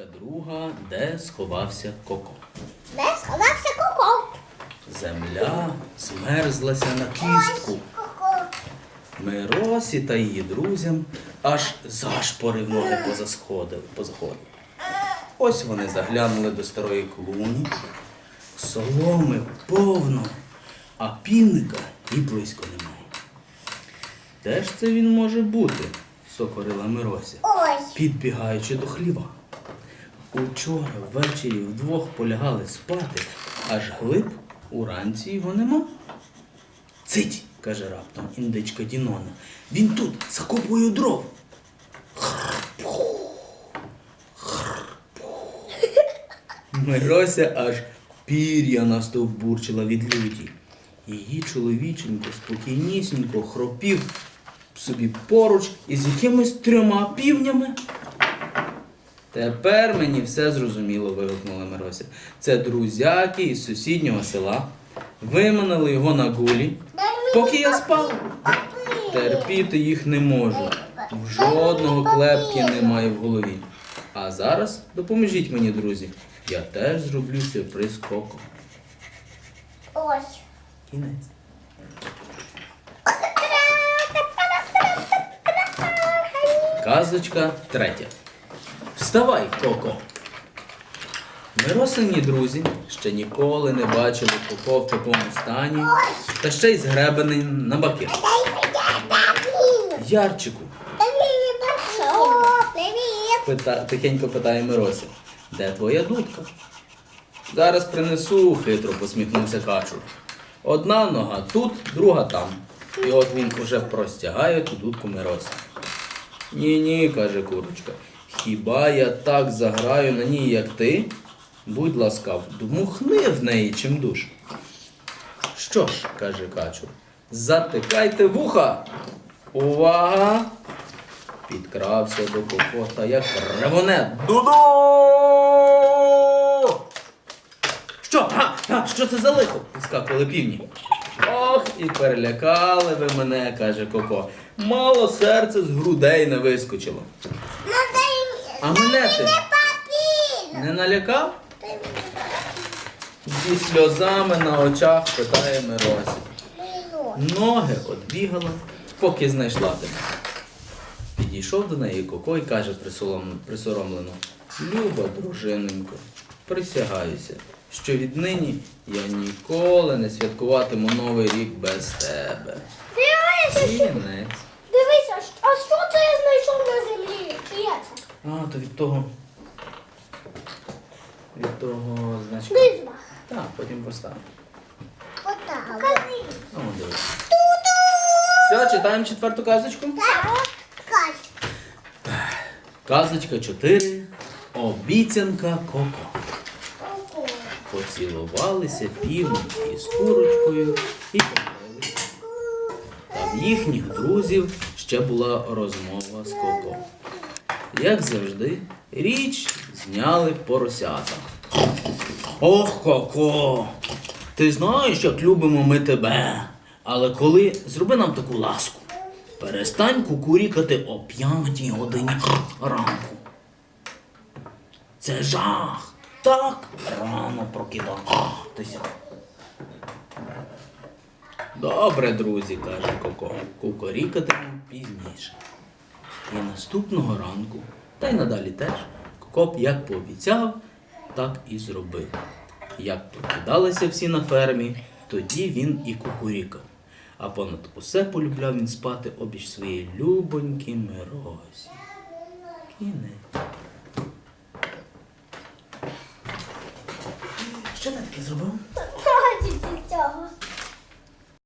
Казочка друга, де сховався Коко. Де сховався коко? Земля змерзлася на кістку. Миросі та її друзям аж зашпорив ноги позасходили, позаходили. Ось вони заглянули до старої клуні. Соломи повно, а півника і близько немає. Де ж це він може бути? сокорила Мирося, підбігаючи до хліва. Учора ввечері вдвох полягали спати, аж глиб уранці його нема. Цить, каже раптом індичка Дінона. Він тут, за купою дров. Мирося аж пір'я настовбурчила від люті. Її чоловіченько спокійнісінько хропів собі поруч із якимись трьома півнями. Тепер мені все зрозуміло, вигукнула Мирося. Це друзяки із сусіднього села. Виманили його на гулі, поки я спав. Терпіти їх не можу. Жодного клепки немає в голові. А зараз допоможіть мені, друзі. Я теж зроблю сюрприз Коко. Ось. Кінець. Казочка третя. Вставай, Коко. Миросині друзі ще ніколи не бачили Коко в такому стані, та ще й згребаний на баки. Ярчику, пита, тихенько питає Мирося. Де твоя дудка? Зараз принесу, хитро посміхнувся Качур. Одна нога тут, друга там. І от він уже простягає ту дудку Миросі. Ні, ні, каже курочка. Хіба я так заграю на ній, як ти? Будь ласкав, дмухни в неї чим душ. Що ж, каже Качур, затикайте вуха. Увага! Підкрався до кокота, як ревоне. Дуду! Що? А, а, що це за лихо? Скакали півні. Ох, і перелякали ви мене, каже Коко. Мало серце з грудей не вискочило. А мене ти папір. не налякав? Зі сльозами на очах питає Миросі. Ноги одбігала, поки знайшла тебе. Підійшов до неї Коко і каже присоромлено. Люба, дружиненько, присягаюся, що віднині я ніколи не святкуватиму Новий рік без тебе. Кінець. Дивися, а що це я знайшов на землі? Чи я це? А, то від того. Від того. Дизма. Так, потім поставимо. Отак. Кажи. О, дивись. Все, читаємо четверту казочку. Так. Казочка 4. Обіцянка Коко. Ого. Поцілувалися півні із курочкою і помилися. А в їхніх друзів ще була розмова з Коко. Як завжди, річ зняли поросята. Ох, Коко! Ти знаєш, як любимо ми тебе. Але коли зроби нам таку ласку, перестань кукурікати о п'ятій годині ранку. Це жах. Так рано прокидатися. Добре, друзі, каже Коко. Кукурікатиму пізніше. І наступного ранку, та й надалі теж, Коко як пообіцяв, так і зробив. Як прокидалися всі на фермі, тоді він і кукурікав. А понад усе полюбляв він спати обіч своєї любоньки Миросі. Кінець. Що ти таке зробив?